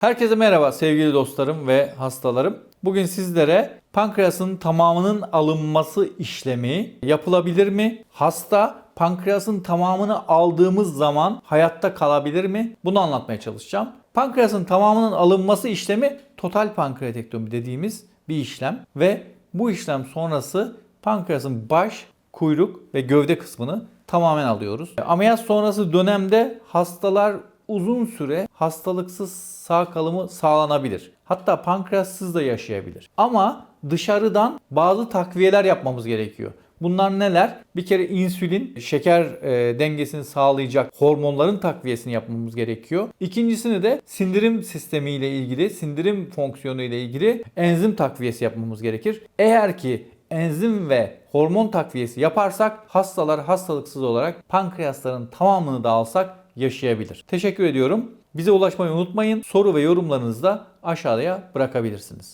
Herkese merhaba sevgili dostlarım ve hastalarım. Bugün sizlere pankreasın tamamının alınması işlemi yapılabilir mi? Hasta pankreasın tamamını aldığımız zaman hayatta kalabilir mi? Bunu anlatmaya çalışacağım. Pankreasın tamamının alınması işlemi total pankreatektomi dediğimiz bir işlem ve bu işlem sonrası pankreasın baş, kuyruk ve gövde kısmını tamamen alıyoruz. Ameliyat sonrası dönemde hastalar uzun süre hastalıksız sağ kalımı sağlanabilir. Hatta pankreassız da yaşayabilir. Ama dışarıdan bazı takviyeler yapmamız gerekiyor. Bunlar neler? Bir kere insülin, şeker e, dengesini sağlayacak hormonların takviyesini yapmamız gerekiyor. İkincisini de sindirim sistemi ile ilgili, sindirim fonksiyonu ile ilgili enzim takviyesi yapmamız gerekir. Eğer ki enzim ve hormon takviyesi yaparsak hastalar hastalıksız olarak pankreasların tamamını da alsak yaşayabilir. Teşekkür ediyorum. Bize ulaşmayı unutmayın. Soru ve yorumlarınızı da aşağıya bırakabilirsiniz.